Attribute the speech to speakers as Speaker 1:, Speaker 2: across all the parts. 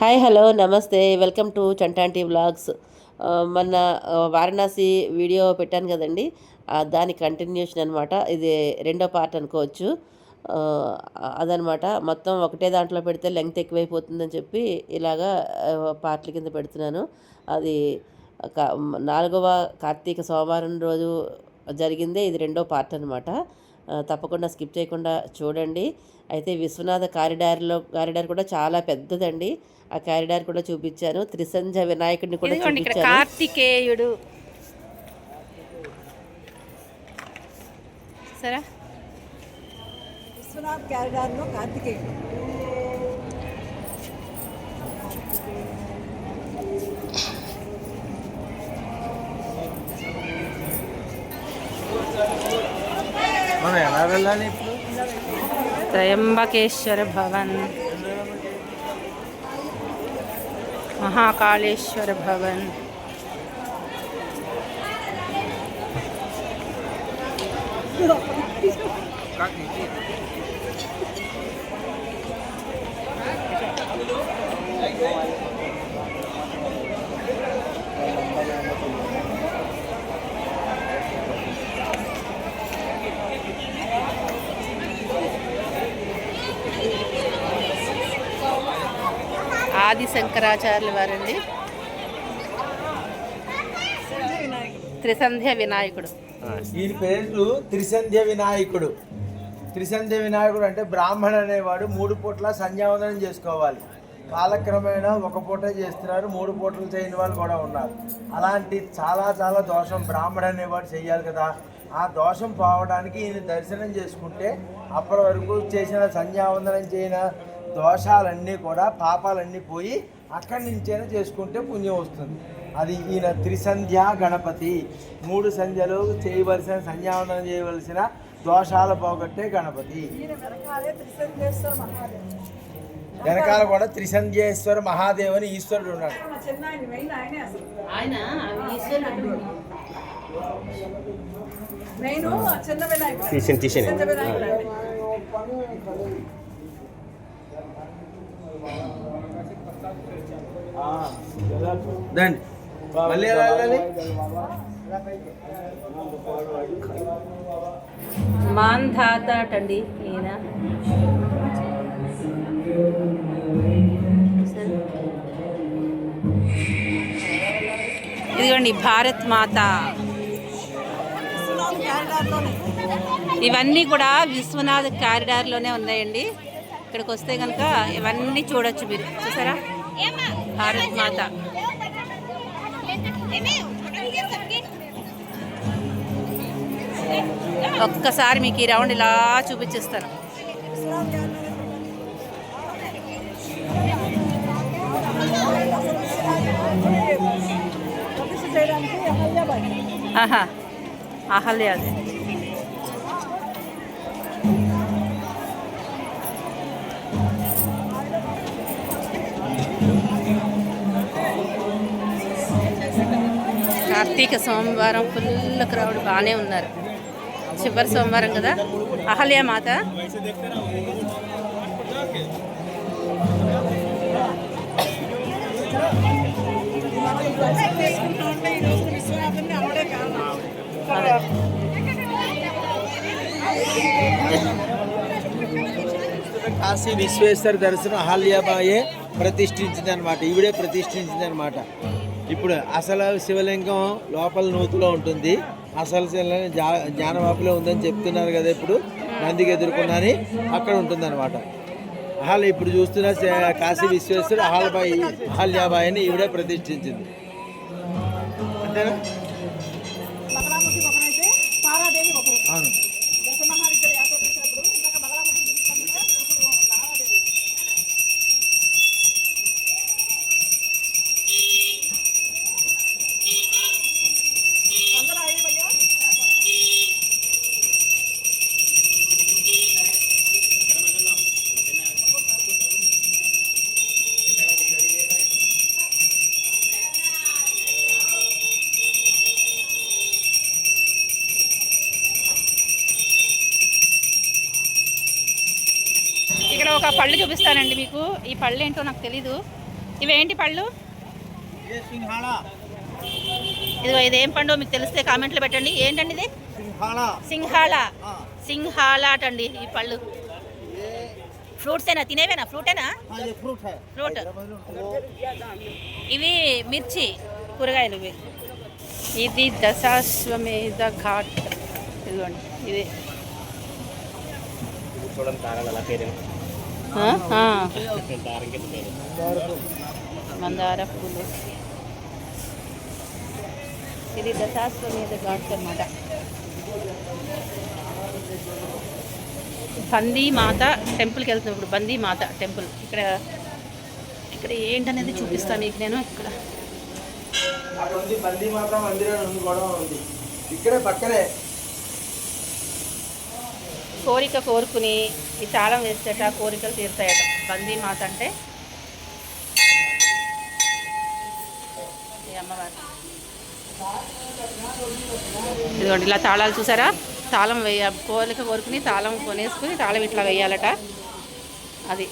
Speaker 1: Hi hello నమస్తే. Welcome to Chantanti vlogs. మొన్న Varanasi video పెట్టాను కదండి. దాని కంటిన్యూషన్ అనమాట ఇది రెండో పార్ట్ అనుకోవచ్చు. అదనమాట మొత్తం ఒకటే దాంట్లో పెడితే లెంగ్త్ ఎక్కువైపోతుందని చెప్పి ఇలాగా పార్ట్ల కింద పెడుతున్నాను. అది నాలుగవ కార్తీక సోమవారం రోజు జరిగిందే ఇది రెండో పార్ట్ అనమాట తప్పకుండా స్కిప్ చేయకుండా చూడండి. అయితే విశ్వనాథ కారిడార్లో కారిడార్ కూడా చాలా పెద్దదండి. ఆ కారిడార్ కూడా చూపించాను. త్రిసంజ వినాయకుడిని కూడా
Speaker 2: ఇదిగోండి ఇక్కడ
Speaker 1: చూపించాను.
Speaker 2: కార్తికేయుడు. సరే.
Speaker 3: విశ్వనాథ్ క్యారిడార్లో కార్తికేయుడు.
Speaker 4: వెళ్ళాలి ఇప్పుడు?
Speaker 2: త్రయంబకేశ్వర భవన్. మహాకాళేశ్వర భవన్. ఆది శంకరాచార్యుల వారండి. త్రిసంధ్య వినాయకుడు.
Speaker 4: వీరి పేరు త్రిసంధ్య వినాయకుడు. త్రిసంధ్య వినాయకుడు అంటే బ్రాహ్మణ అనేవాడు మూడు పూట్ల సంధ్యావందనం చేసుకోవాలి. కాలక్రమేణా ఒక పూట చేస్తున్నారు మూడు పూటలు చేయని వాళ్ళు కూడా ఉన్నారు. అలాంటి చాలా చాలా దోషం బ్రాహ్మణ అనేవాడు చేయాలి కదా. ఆ దోషం పోవడానికి ఈయన దర్శనం చేసుకుంటే అప్పటి వరకు చేసిన సంధ్యావందనం చేయన దోషాలన్నీ కూడా పాపాలన్నీ పోయి అక్కడి నుంచైనా చేసుకుంటే పుణ్యం వస్తుంది. అది ఈయన త్రిసంధ్యా గణపతి. మూడు సంధ్యలు చేయవలసిన సంధ్యావందనం చేయవలసిన దోషాలు పోగొట్టే గణపతి.
Speaker 3: వెనకాలే
Speaker 4: కూడా త్రిసంధ్యేశ్వర మహాదేవ్ అని ఈశ్వరుడు ఉన్నాడు. దండి మళ్ళీ ఎలా వెళ్ళాలి?
Speaker 2: అటండి ఈయన. ఇదిగోండి భారత్ మాత. ఇవన్నీ కూడా విశ్వనాథ్ కారిడార్లోనే ఉన్నాయండి. ఇక్కడికి వస్తే కనుక ఇవన్నీ చూడొచ్చు మీరు. చూసారా? భారత్ మాత. ఒక్కసారి మీకు ఈ రౌండ్ ఇలా చూపించేస్తాను. ఆహా. అహల్య కార్తీక సోమవారం ఫుల్ క్రౌడ్ బాగానే ఉన్నారు. చివరి సోమవారం కదా. అహల్య మాత.
Speaker 3: చేసుకుంటామంటే ఈ రోజు విశ్వనాథుని అమ్మడే కారణం
Speaker 2: అదే
Speaker 4: కాశీ విశ్వేశ్వర దర్శనం అహల్యాబాయే ప్రతిష్ఠించింది అనమాట ఈవిడే ప్రతిష్ఠించింది అనమాట ఇప్పుడు అసలు శివలింగం లోపల నూతిలో ఉంటుంది. అసలు శివలింగం జా జ్ఞానవాపులో ఉందని చెప్తున్నారు కదా ఇప్పుడు. నందికి ఎదుర్కొన్నని అక్కడ ఉంటుంది అనమాట అహల్ ఇప్పుడు చూస్తున్న కాశీ విశ్వేశ్వర అహల్బాయి అహల్యాబాయిని ఈవిడే ప్రతిష్ఠించింది. అంతేనా? అవును.
Speaker 2: చూపిస్తానండి మీకు. ఈ పళ్ళు ఏంటో నాకు తెలీదు. ఇవేంటి పళ్ళు? ఇదిగో ఇదేం పండు మీకు తెలిస్తే కామెంట్లో పెట్టండి. ఏంటండి ఇది? సింహాల. సింహాలాట్ అండి ఈ పళ్ళు. ఫ్రూట్స్ అయినా తినేవేనా? ఫ్రూటేనా? ఫ్రూట్. ఇవి మిర్చి కూరగాయలు ఇవి. ఇది దశాశ్వమేధ ఘాట్. ఇదిగోండి ఇది. చూడండి మందార పూలు ఇది దశాశ్వమేధ ఘాట్ అన్నమాట. బందీ మాత టెంపుల్కి వెళ్తున్నప్పుడు బందీ మాత టెంపుల్. ఇక్కడ ఇక్కడ ఏంటనేది చూపిస్తాను మీకు నేను ఇక్కడ.
Speaker 4: బందీ మాత్రం మందిరం ఉంది. ఇక్కడే పక్కనే
Speaker 2: కోరిక కోరుకుని ఈ తాళం వేస్తేట కోరికలు తీరుతాయట. బందీ మాత అంటే? అమ్మవారు. ఇదిగోండి ఇలా తాళాలు చూసారా? తాళం వేయ కోరిక కోరుకుని తాళం కొనేసుకుని తాళం ఇట్లా వేయాలట. అది.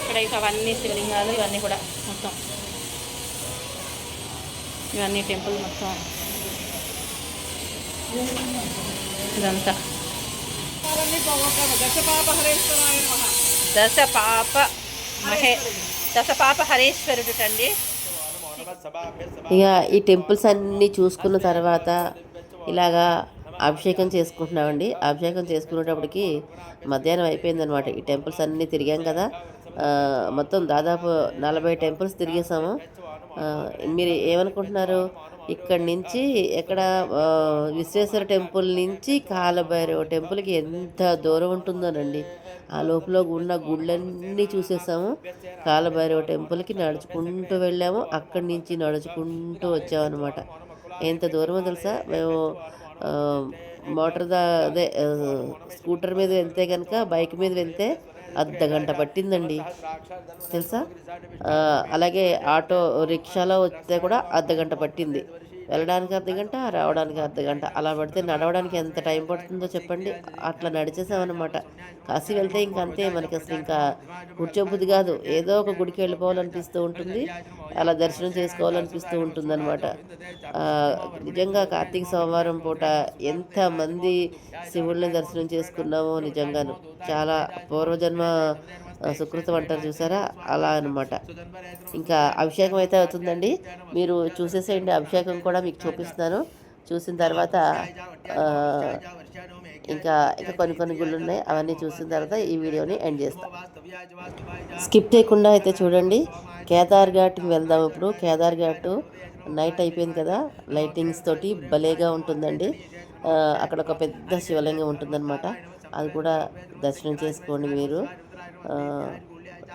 Speaker 2: ఇక్కడ ఇక అవన్నీ శివలింగాలు ఇవన్నీ కూడా మొత్తం. ఇవన్నీ టెంపుల్ మొత్తం. ఇదంతా. దశ పాప మహే దశ పాప హరేశ్వరుడు అండి
Speaker 1: ఇక ఈ టెంపుల్స్ అన్నీ చూసుకున్న తర్వాత ఇలాగా అభిషేకం చేసుకుంటున్నామండి. అభిషేకం చేసుకునేటప్పటికి మధ్యాహ్నం అయిపోయిందనమాట ఈ టెంపుల్స్ అన్నీ తిరిగాం కదా. మొత్తం దాదాపు నలభై టెంపుల్స్ తిరిగేసాము మీరు ఏమనుకుంటున్నారు? ఇక్కడ నుంచి ఎక్కడ విశ్వేశ్వర టెంపుల్ నుంచి కాలభైరవ టెంపుల్కి ఎంత దూరం ఉంటుందోనండి. ఆ లోపల ఉన్న గుళ్ళన్నీ చూసేసాము. కాలభైరవ టెంపుల్కి నడుచుకుంటూ వెళ్ళాము. అక్కడి నుంచి నడుచుకుంటూ వచ్చామన్నమాట. ఎంత దూరమో తెలుసా? మేము మోటార్ దా అదే స్కూటర్ మీద వెళ్తే కనుక బైక్ మీద వెళ్తే అర్ధ గంట పట్టిందండి. తెలుసా? అలాగే ఆటో రిక్షాలో వస్తే కూడా అర్ధ గంట పట్టింది. వెళ్ళడానికి అర్ధ గంట రావడానికి అర్ధ గంట. అలా పడితే నడవడానికి ఎంత టైం పడుతుందో చెప్పండి. అట్లా నడిచేసామన్నమాట. కాశీ వెళ్తే ఇంక అంతే మనకి అసలు ఇంకా కూర్చోబుద్ధి కాదు. ఏదో ఒక గుడికి వెళ్ళిపోవాలనిపిస్తూ ఉంటుంది. అలా దర్శనం చేసుకోవాలనిపిస్తూ ఉంటుంది అనమాట నిజంగా కార్తీక సోమవారం పూట ఎంతమంది శివుళ్ళని దర్శనం చేసుకున్నామో నిజంగాను. చాలా పూర్వజన్మ సుకృతం అంటారు చూసారా? అలా అనమాట ఇంకా అభిషేకం అయితే అవుతుందండి. మీరు చూసేసేయండి అభిషేకం కూడా మీకు చూపిస్తాను చూసిన తర్వాత ఇంకా ఇంకా కొన్ని కొన్ని గుళ్ళు ఉన్నాయి అవన్నీ చూసిన తర్వాత ఈ వీడియోని ఎండ్ చేస్తాం. స్కిప్ చేయకుండా అయితే చూడండి. కేదార్ ఘాట్కి వెళ్దాం ఇప్పుడు. కేదార్ ఘాట్ నైట్ అయిపోయింది కదా. లైటింగ్స్ తోటి భలేగా ఉంటుందండి. అక్కడ ఒక పెద్ద శివలింగం ఉంటుందన్నమాట. అది కూడా దర్శనం చేసుకోండి మీరు. ఆ,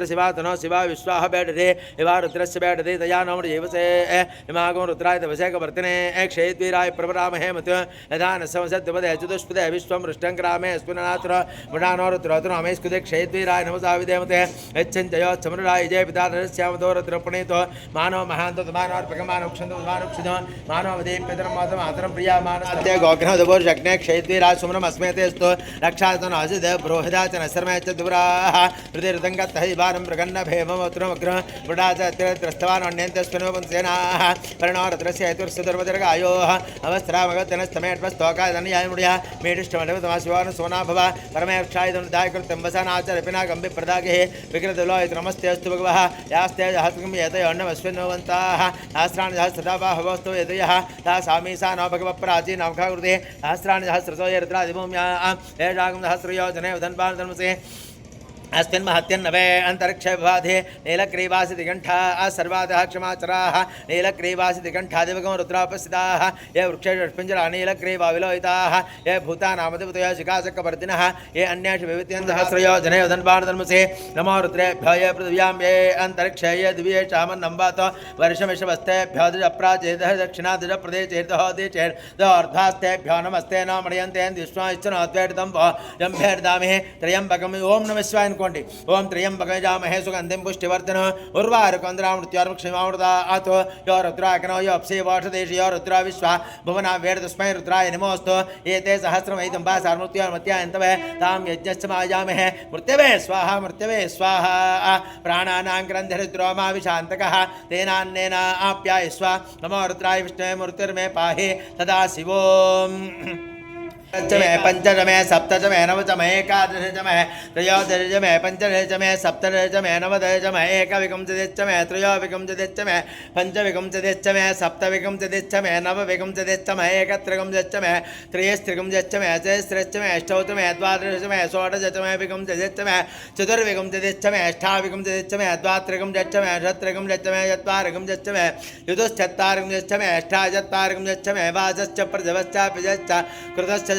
Speaker 4: रुद्र शिवा तनो शिवा विश्वाह बैठ दे इवा रुद्रस्य बैठ दे दया नम जीवसे इमागो रुद्राय तपसे कवर्तने क्षेत्रीराय प्रभराम हेमत यथा न संसदपदे चतुष्पदे, विश्वं रुष्टङ्करामे स्पुननाथुर मृडानो रुद्रोतुर हमेस्कुदे क्षेत्वीराय नमसाविदेमते यच्छञ्जयो समृराय जय पिता श्यामतो रुद्रपणेतो मानव महान्तो मानवर्पकमानुक्षन्तो मानुक्षितो मानवदीप्यतरमातमातरं प्रिया मानस्ते गोघ्नदुभुर् शक्ने क्षेत्वीराज सुम्रमस्मेतेस्तु रक्षासनहसिद बृहदाचन च निवारं प्रगन्नभे मम तुरमग्रह वृडाचत्रस्तवान् अन्यन्तस्मिनोपंसेनाः परिणोरत्रस्य हेतुर्सुदर्वदर्गायोः अवस्त्रामगतनस्तमेट्वस्तोकादनयायमुड्यः मेढिष्टमण्डपतमाशिवान् सोनाभव परमेक्षायुधनुदायकृतं वसनाचरपिना गम्भिप्रदागेः विकृतलोयितनमस्ते अस्तु भगव यास्ते हस्कं यतयोन्नमस्मिन्नवन्ताः सहस्राणि सहस्रदाबाहवस्तु यदयः ता सामीसा न भगवप्राची नामखाकृते सहस्राणि सहस्रसो यरुद्रादिभूम्या एषाकं सहस्रयोजने वदन्पान् अस्मिन् महत्यन्नवे अन्तरिक्षविभाधे नीलग्रीवासि दिगण्ठा सर्वादः क्षमाचराः नीलग्रीवासि दिगण्ठादिवगं रुद्रापस्थिताः, ये वृक्षेष्पिञ्जरा नीलग्रीवा विलोहिताः ये भूतानामधिपतयो शिखाचक्रवर्तिनः ये अन्येषु विवित्यन्दसहस्रयो जने उदन्वाणधर्मसे नमो रुद्रेभ्यो, ये पृथिव्यां, ये अन्तरिक्षे, ये दिव्ये चामन्नम्बातो वर्षमिषवस्तेभ्यो द्विजप्राचेदः दक्षिणादिजप्रदेशेर्दहो दिचेर्दोर्धास्तेभ्यो नमस्ते न मणयन्ते विश्वाश्चनोद्वेडितं वो जम्भेर्दामिः त्र्यम्बकम् ओं नमः शिवाय అనుకోండి. ఓం త్రయంబక జామహే సుగంధిం పుష్టివర్ధన. ఉర్వారుకంద్రామృత్యార్మృక్షమామృత అతో యో రుద్రాకనో యో అప్సే వాషదేశ యో రుద్రా విశ్వ. భువన వేద తస్మై రుద్రాయ నమోస్తు. ఏతే సహస్రం సహస్రమైతం బా సార్మృత్యార్మత్యాయంతవే తాం యజ్ఞశ్చ మాయామహే. మృత్యవే స్వాహ మృత్యవే స్వాహ. ప్రాణానాం గ్రంథరిద్రోమా విశాంతకः. తేనాన్నేన ఆప్యాయ స్వ నమో రుద్రాయ విష్ణువే మృత్యుర్మే పాహి. తదా శివోం. अष्टमय पंचमय सप्तमय नवचमय एकादशमय त्रयोदशमय पंचदशमय सप्तदशमय नवदशमय एकविकंशदशमय त्रयोविकंशदशमय पंचविकंशदशमय सप्तविकंशदशमय नवविकंशदशमय एकत्रिकंशदशमय त्रयस्त्रिकंशदशमय सहस्रश्चमय अष्टौतमय द्वादशमय षोडशमय विकंशदशमय चतुर्विकंशदशमय अष्टाविकंशदशमय द्वात्रिकंशदशमय षत्रिकंशदशमय चत्वारिकंशदशमय युतुश्चत्वारिकंशदशमय अष्टाचत्वारिकंशदशमय वासश्च प्रथमश्चापि कृतश्च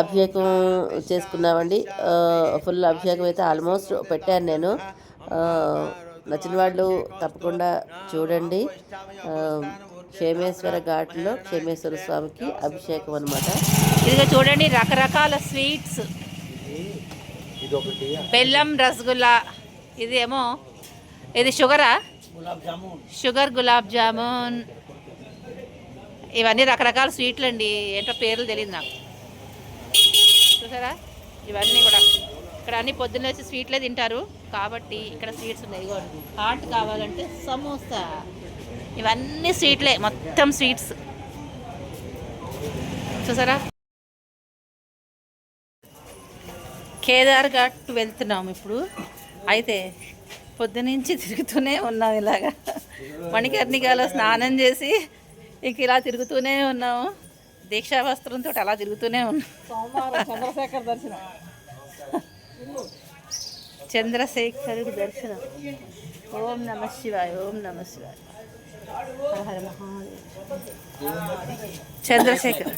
Speaker 1: అభిషేకం చేసుకున్నామండి. ఫుల్ అభిషేకం అయితే ఆల్మోస్ట్ పెట్టాను నేను. నచ్చిన వాళ్ళు తప్పకుండా చూడండి. క్షేమేశ్వర ఘాట్లో క్షేమేశ్వర స్వామికి అభిషేకం అనమాట
Speaker 2: ఇదిగో చూడండి రకరకాల స్వీట్స్. బెల్లం రసగుల్లా. ఇది ఏమో ఇది షుగరా? షుగర్ గులాబ్ జామున్. ఇవన్నీ రకరకాల స్వీట్లు అండి ఏంటో పేర్లు తెలియదు నాకు. చూసారా? ఇవన్నీ కూడా. ఇక్కడ అన్ని పొద్దున్న వచ్చి స్వీట్లే తింటారు. కాబట్టి ఇక్కడ స్వీట్స్ ఉన్నాయి. ఇగో హాట్ కావాలంటే సమోసా. ఇవన్నీ స్వీట్లే. మొత్తం స్వీట్స్. చూసారా? కేదార్ ఘాట్ వెళ్తున్నాం ఇప్పుడు. అయితే పొద్దునుంచి తిరుగుతూనే ఉన్నాం ఇలాగా. మణికర్ణికాలో స్నానం చేసి ఇంక ఇలా తిరుగుతూనే ఉన్నాము. దీక్షా వస్త్రంతో అలా తిరుగుతూనే ఉన్నాం.
Speaker 3: చంద్రశేఖర్ దర్శనం.
Speaker 2: చంద్రశేఖరుడి దర్శనం. ఓం నమ శివాయ ఓం నమ శివాయ. హర హర మహాదేవ్. చంద్రశేఖర్.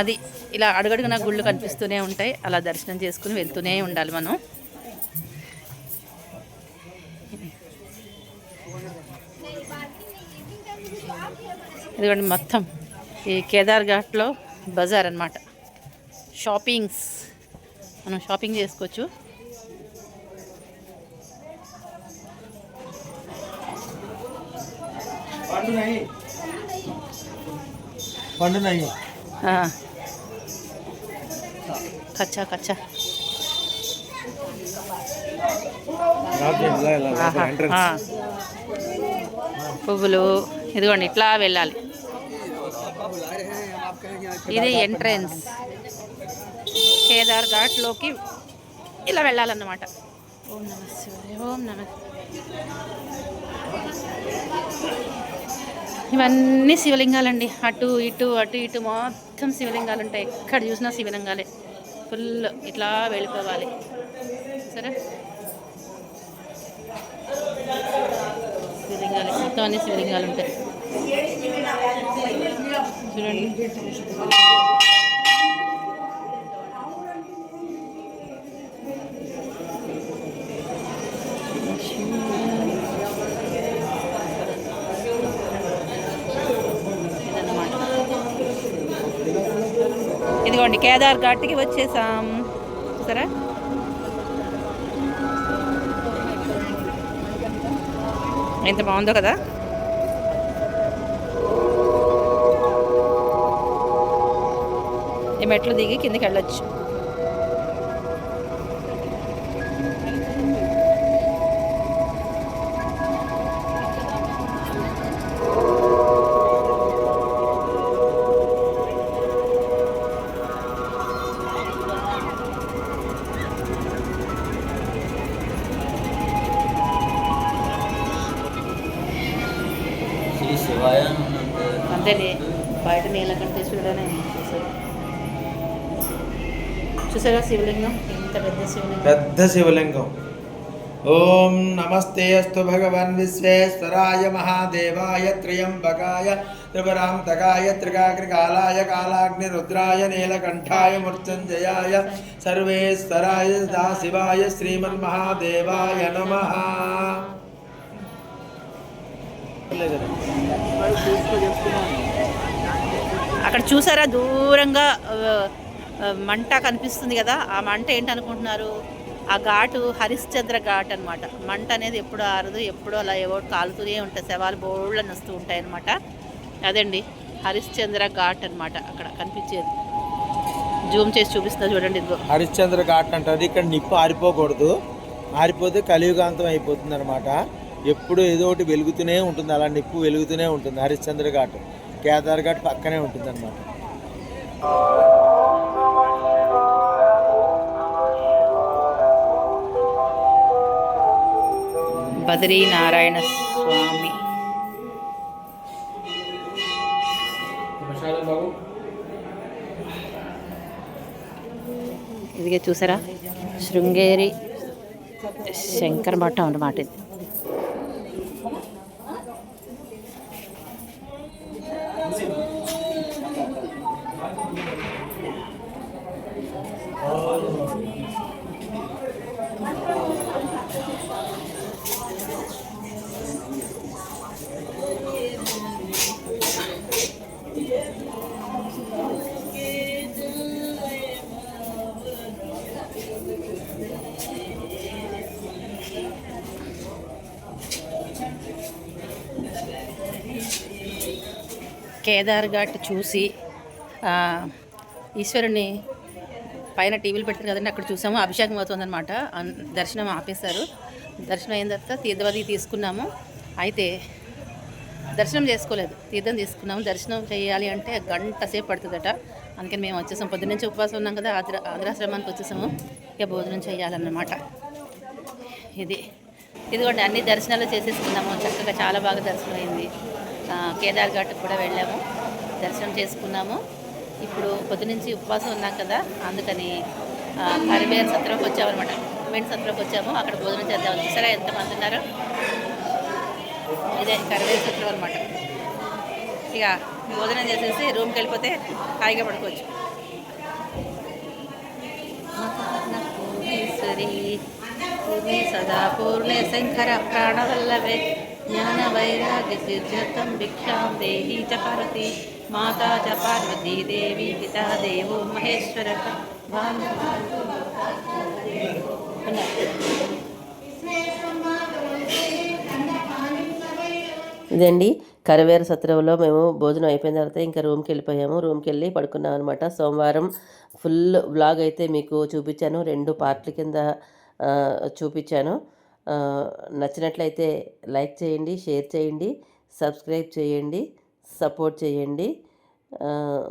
Speaker 2: అది ఇలా అడుగడుగున గుళ్ళు కనిపిస్తూనే ఉంటాయి. అలా దర్శనం చేసుకుని వెళ్తూనే ఉండాలి మనం. ఇదిగోండి మొత్తం ఈ కేదార్ ఘాట్లో బజార్ అన్నమాట. షాపింగ్స్. మనం షాపింగ్ చేసుకోవచ్చు. కచ్చా కచ్చా. పువ్వులు. ఇదిగోండి ఇట్లా వెళ్ళాలి. ఇది ఎంట్రన్స్ కేదార్ ఘాట్లోకి ఇలా వెళ్ళాలన్నమాట. ఓం నమ శివాయ ఓం నమ. ఇవన్నీ శివలింగాలండి. అటు ఇటు అటు ఇటు మొత్తం శివలింగాలు ఉంటాయి ఎక్కడ చూసినా శివలింగాలే. ఫుల్ ఇట్లా వెళ్ళిపోవాలి. సరే? శివలింగాలు. మొత్తం అన్ని శివలింగాలు ఉంటాయి చూడండి. ఇదిగోండి కేదార్ ఘాట్కి వచ్చేసాం. సరే ఎంత బాగుందో కదా? మెట్లు దిగి కిందకి వెళ్ళొచ్చు. చూసారా శివలింగం ఇంత పెద్ద శివలింగం.
Speaker 4: పెద్ద శివలింగం. ఓం నమస్తే అస్తు భగవన్ విశ్వేశ్వరాయ మహాదేవాయ త్ర్యంబకాయ త్రిపురాంతకాయ త్రికాగ్రికాలాయ కాలాగ్ని రుద్రాయ నీలకంఠాయ మృత్యుంజయాయ సర్వేశ్వరాయ శివాయ శ్రీమన్మహాదేవాయ నమ.
Speaker 2: అక్కడ చూసారా? దూరంగా మంట కనిపిస్తుంది కదా ఆ మంట ఏంటనుకుంటున్నారు? ఆ ఘాటు హరిశ్చంద్ర ఘాట్ అన్నమాట. మంట అనేది ఎప్పుడు ఆరదు ఎప్పుడు అలా ఏవో కాలుతూనే ఉంటాయి శవాలు బోళ్ళని వస్తూ ఉంటాయి అనమాట అదండి హరిశ్చంద్ర ఘాట్ అన్నమాట అక్కడ కనిపించేది. జూమ్ చేసి చూపిస్తుంది చూడండి ఇదిగో.
Speaker 4: హరిశ్చంద్ర ఘాట్ అంటారు. ఇక్కడ నిప్పు ఆరిపోకూడదు. ఆరిపోతే కలియుగాంతం అయిపోతుంది అనమాట ఎప్పుడు ఏదో ఒకటి వెలుగుతూనే ఉంటుంది అలా నిప్పు వెలుగుతూనే ఉంటుంది హరిశ్చంద్ర ఘాట్. కేదార్ ఘాట్ పక్కనే ఉంటుంది అనమాట
Speaker 2: బద్రీనారాయణ స్వామి ఇదిగే చూసారా? శృంగేరి శంకర మఠం అన్నమాట ఇది. కేదార్ ఘాట్ చూసి ఈశ్వరుని పైన టీవీలు పెడతారు కదండి అక్కడ చూసాము. అభిషేకం అవుతుందన్నమాట. దర్శనం ఆపేశారు. దర్శనం అయిన తర్వాత తీర్థవది తీసుకున్నాము. అయితే దర్శనం చేసుకోలేదు. తీర్థం తీసుకున్నాము. దర్శనం చేయాలి అంటే గంట సేపు పడుతుందట. అందుకని మేము వచ్చేసాం పొద్దున్న నుంచి ఉపవాసం ఉన్నాం కదా ఆగ్ర ఆగ్రాశ్రమానికి వచ్చేసాము. ఇక భోజనం చేయాలన్నమాట. ఇది. ఇదిగోండి అన్ని దర్శనాలు చేసేసుకున్నాము. చక్కగా చాలా బాగా దర్శనం అయింది కేదార్ ఘాట్కి కూడా వెళ్ళాము. దర్శనం చేసుకున్నాము. ఇప్పుడు పొద్దునుంచి ఉపవాసం ఉన్నాం కదా అందుకని ఆ, కరివేరు సత్రంకి వచ్చామన్నమాట. మెంట్ సత్రంకి వచ్చాము. అక్కడ భోజనం చేద్దాం చూసారా ఎంతమంది ఉన్నారు? ఇదే కరివేరు సత్రం అనమాట ఇక భోజనం చేసేసి రూమ్కి వెళ్ళిపోతే హాయిగా పడుకోవచ్చు. సదా పూర్ణే శంకర ప్రాణవల్లవే జ్ఞాన వైరాగ్య భిక్షాం దేహి చ పార్వతి మాతా చ పార్వతీ దేవి పితా దేవో మహేశ్వర
Speaker 1: ఇదండి కరవేర సత్రంలో మేము భోజనం అయిపోయిన తర్వాత ఇంకా రూమ్కి వెళ్ళిపోయాము. రూమ్కి వెళ్ళి పడుకున్నాం అనమాట సోమవారం ఫుల్ వ్లాగ్ అయితే మీకు చూపించాను. రెండు పార్ట్ల కింద చూపించాను. నచ్చినట్లయితే లైక్ చేయండి షేర్ చేయండి సబ్స్క్రైబ్ చేయండి సపోర్ట్ చేయండి.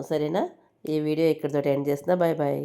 Speaker 1: సరేనా? ఈ వీడియో ఇక్కడితో ఎండ్ చేస్తున్నా. Bye bye.